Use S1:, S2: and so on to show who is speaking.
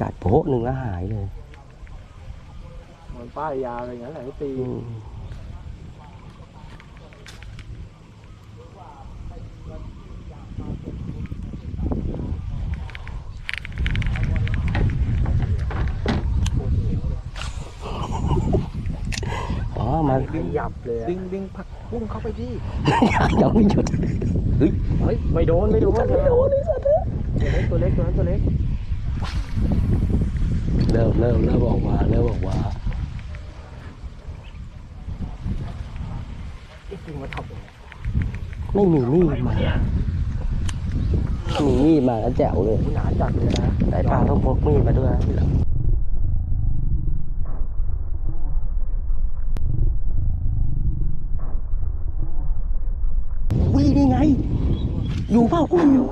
S1: กัดโพะหนึ่งแล้วหายเลย
S2: มันป้ายยาอะไรอย่างนั้นแหละที่ตี
S1: อืมอ๋อมา
S2: ดึงหยับเลยดึงดึงผักพุ่งเข้าไปที่
S1: ยังไม่หยุดเฮ้ย
S2: เฮ้ยไม่โดนไม่โดน
S1: ไม่โดนไอ้สัตว์
S2: ตัวเล็กตัวเล็กตัวนั้นตัวเล็ก
S1: เริ่มเริ่มเริ่มออกมาเริ่มออกมา
S2: ไอ้จริงมาทำอย่างนี้
S1: ไม่มีมีดมามีมีมาแล้วแจ๋วเลย
S2: หนาจัดเลยนะ
S1: สายปลาต้องพกมีดมาด้วยวิ่งนี่ไง อยู่เปล่ากูอยู่